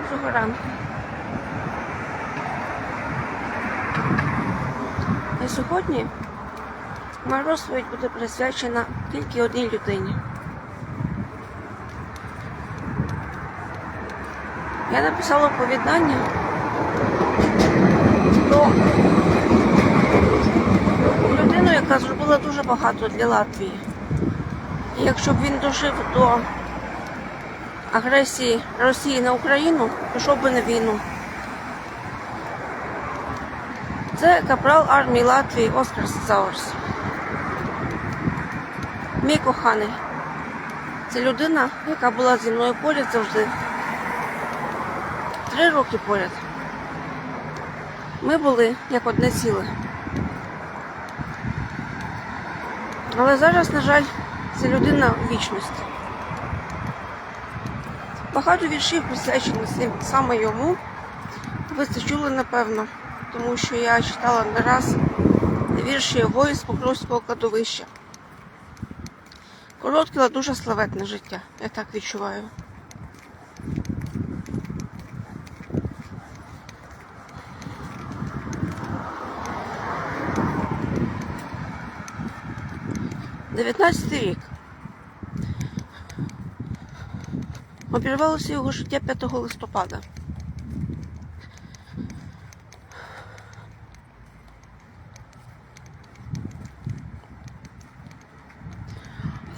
Доброго ранку. І сьогодні моя розповідь буде присвячена тільки одній людині. Я написала оповідання про людину, яка зробила дуже багато для Латвії. І якщо б він дожив до агресії Росії на Україну, пішов би на війну. Це капрал армії Латвії Оскар Сауерс. Мій коханий. Це людина, яка була зі мною поряд завжди. Три роки поряд. Ми були як одне ціле. Але зараз, на жаль, це людина у вічності. Багато віршів присвячені сим- саме йому. Ви це чули, напевно, тому що я читала не раз вірші його із Покровського кладовища. Коротке, але дуже славетне життя, я так відчуваю. Дев'ятнадцятий рік. Обірвалося його життя 5 листопада.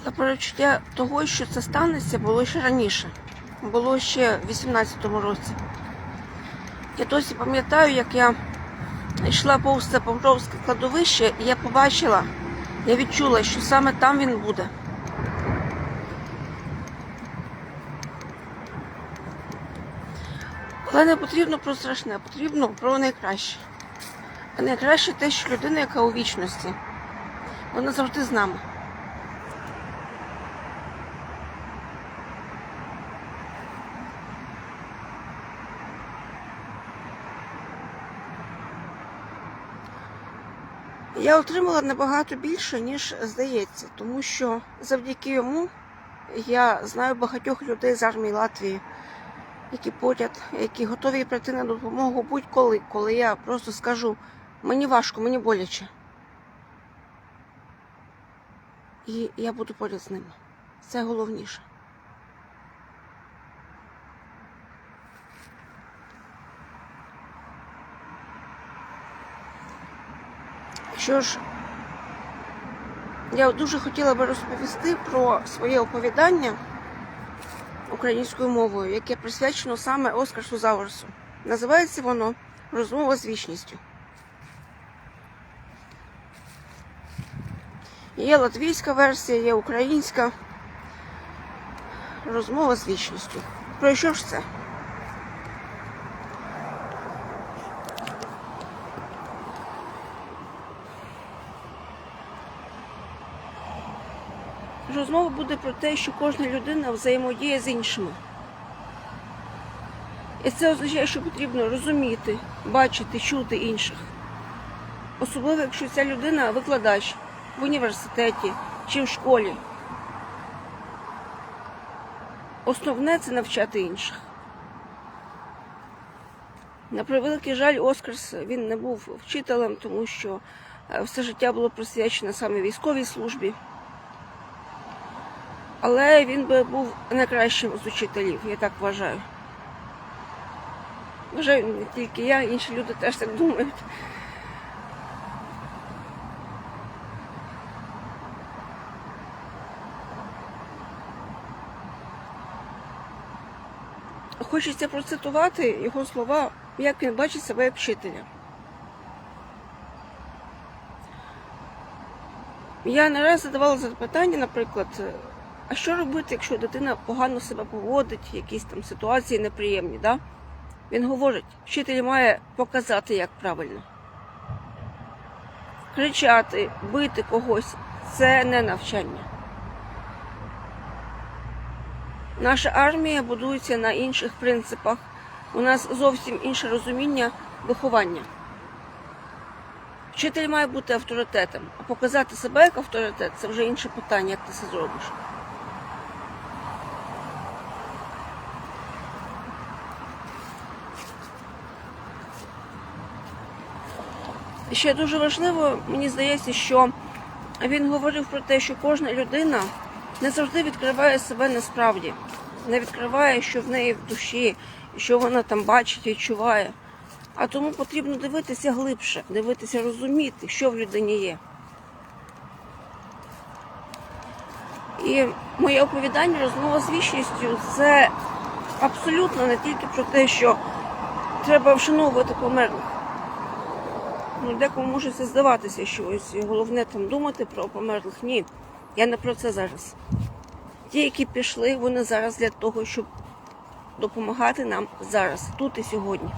Але перечуття того, що це станеться, було ще раніше. Було ще в 18-му році. Я досі пам'ятаю, як я йшла повз це Покровське кладовище, і я побачила, я відчула, що саме там він буде. Але не потрібно про страшне, потрібно про найкраще. А найкраще те, що людина, яка у вічності, вона завжди з нами. Я отримала набагато більше, ніж здається, тому що завдяки йому я знаю багатьох людей з армії Латвії, які поряд, які готові прийти на допомогу будь-коли, коли я просто скажу, мені важко, мені боляче. І я буду поряд з ними. Це головніше. Що ж, я дуже хотіла би розповісти про своє оповідання українською мовою, яке присвячено саме Оскарсу Заверсу. Називається воно Розмова з вічністю. Є латвійська версія, є українська. Розмова з вічністю. Про що ж це? Розмова буде про те, що кожна людина взаємодіє з іншими. І це означає, що потрібно розуміти, бачити, чути інших. Особливо, якщо ця людина викладач в університеті чи в школі. Основне це навчати інших. На превеликий жаль, Оскарс він не був вчителем, тому що е, все життя було присвячено саме військовій службі. Але він би був найкращим з учителів, я так вважаю. Вважаю не тільки я, інші люди теж так думають. Хочеться процитувати його слова, як він бачить себе як вчителя. Я не раз задавала запитання, наприклад, а що робити, якщо дитина погано себе поводить, якісь там ситуації неприємні, да? Він говорить, вчитель має показати, як правильно. Кричати, бити когось це не навчання. Наша армія будується на інших принципах. У нас зовсім інше розуміння виховання. Вчитель має бути авторитетом, а показати себе як авторитет це вже інше питання, як ти це зробиш. Ще дуже важливо, мені здається, що він говорив про те, що кожна людина не завжди відкриває себе насправді, не відкриває, що в неї в душі, що вона там бачить, відчуває. А тому потрібно дивитися глибше, дивитися, розуміти, що в людині є. І моє оповідання, розмова з вічністю, це абсолютно не тільки про те, що треба вшановувати померлих. Ну, декому може це здаватися, що ось головне там думати про померлих. Ні, я не про це зараз. Ті, які пішли, вони зараз для того, щоб допомагати нам зараз, тут і сьогодні.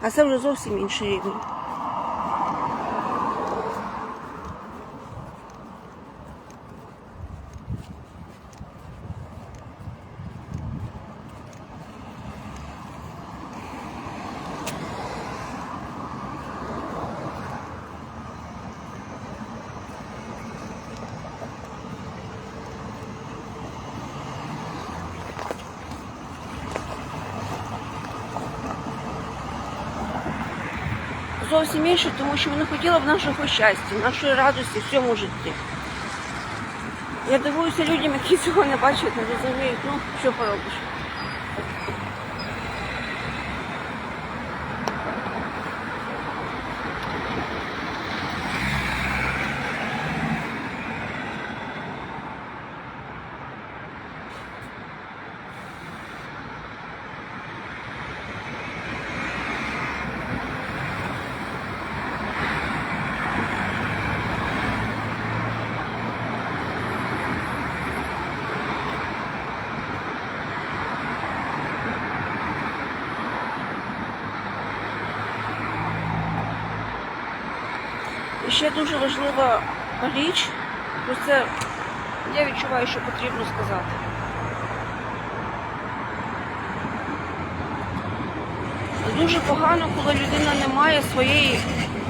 А це вже зовсім інший рівень. Зовсім інше, тому що вона хотіла б нашого щастя, нашої радості в цьому житті. Я дивуюся людям, які цього не бачать, не розуміють, ну що поробиш. І ще дуже важлива річ, про це я відчуваю, що потрібно сказати. Дуже погано, коли людина не має своєї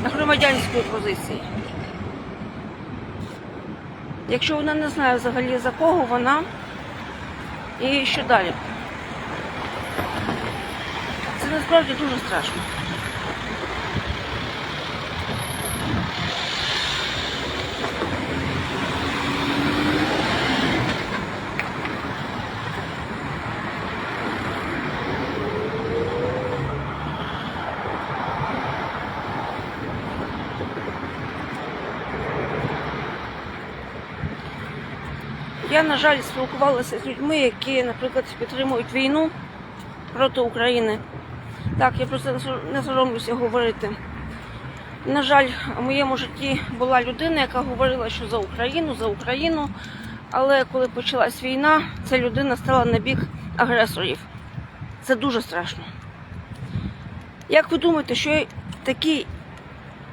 громадянської позиції. Якщо вона не знає взагалі за кого вона і що далі. Це насправді дуже страшно. Я, на жаль, спілкувалася з людьми, які, наприклад, підтримують війну проти України. Так, я про це не соромлюся говорити. На жаль, у моєму житті була людина, яка говорила, що за Україну, за Україну. Але коли почалась війна, ця людина стала на бік агресорів. Це дуже страшно. Як ви думаєте, що я такий,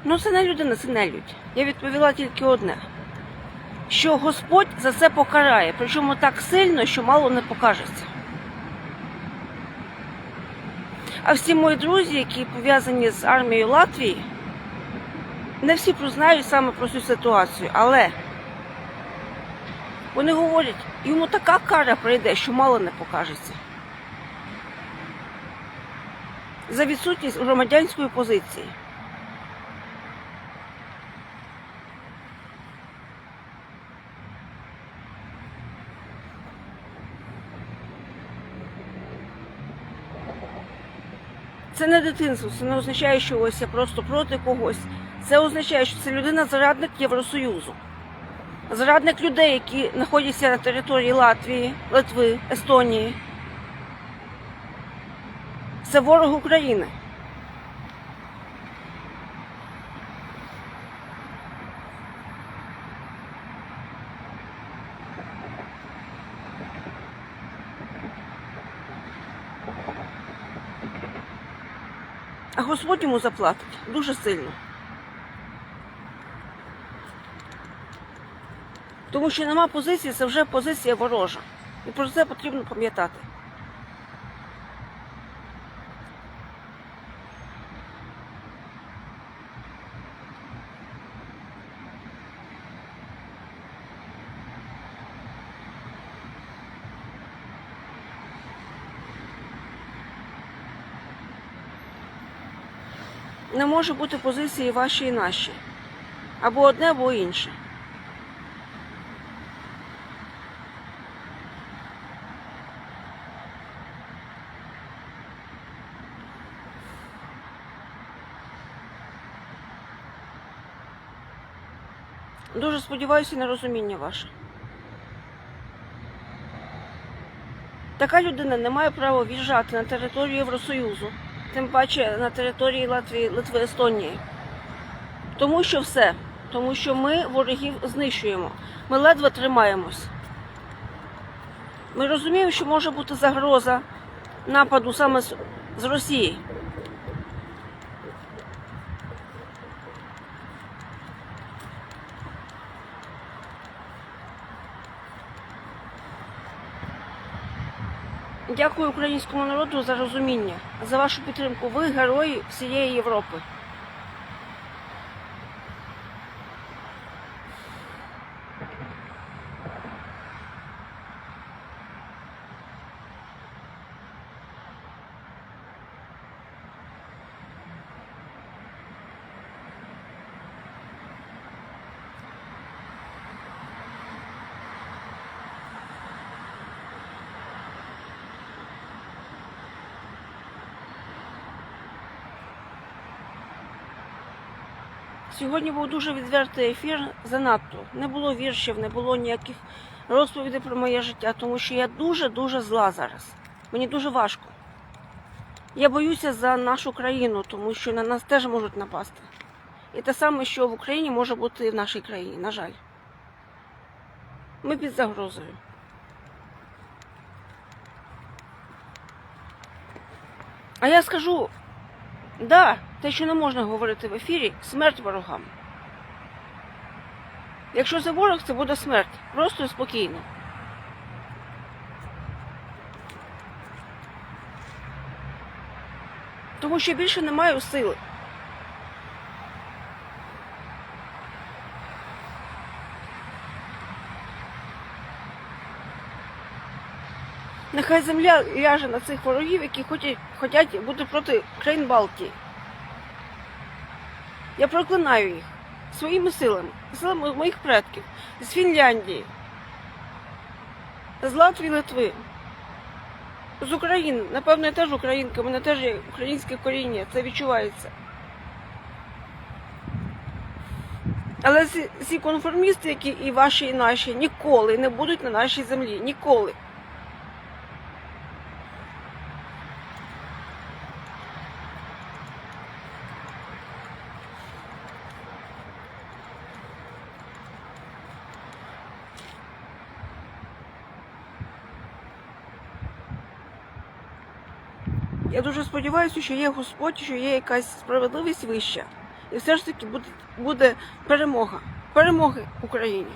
ну це не людина, це не людь. Я відповіла тільки одне що Господь за це покарає, причому так сильно, що мало не покажеться. А всі мої друзі, які пов'язані з армією Латвії, не всі признають саме про цю ситуацію, але вони говорять, йому така кара прийде, що мало не покажеться. За відсутність громадянської позиції. Це не дитинство, це не означає, що ось я просто проти когось. Це означає, що це людина зрадник Євросоюзу. Зрадник людей, які знаходяться на території Латвії, Литви, Естонії. Це ворог України. Господь йому заплатить дуже сильно. Тому що нема позиції, це вже позиція ворожа. І про це потрібно пам'ятати. не може бути позиції ваші і наші. Або одне, або інше. Дуже сподіваюся на розуміння ваше. Така людина не має права в'їжджати на територію Євросоюзу тим паче на території Латвії, Литви, Естонії. Тому що все. Тому що ми ворогів знищуємо. Ми ледве тримаємось. Ми розуміємо, що може бути загроза нападу саме з, Росії. Дякую українському народу за розуміння, за вашу підтримку. Ви герої всієї Європи. Сьогодні був дуже відвертий ефір занадто. Не було віршів, не було ніяких розповідей про моє життя, тому що я дуже-дуже зла зараз. Мені дуже важко. Я боюся за нашу країну, тому що на нас теж можуть напасти. І те саме, що в Україні може бути і в нашій країні, на жаль. Ми під загрозою. А я скажу, да, те, що не можна говорити в ефірі, смерть ворогам. Якщо це ворог, це буде смерть. Просто спокійно. Тому що більше не маю сили. Нехай земля ляже на цих ворогів, які хочуть бути проти країн Балтії. Я проклинаю їх своїми силами, силами моїх предків з Фінляндії, з Латвії, Литви, з України. Напевно, я теж українка, у мене теж є українське коріння, це відчувається. Але ці конформісти, які і ваші, і наші, ніколи не будуть на нашій землі. Ніколи. Я дуже сподіваюся, що є Господь, що є якась справедливість вища. І все ж таки буде, буде перемога. Перемоги Україні.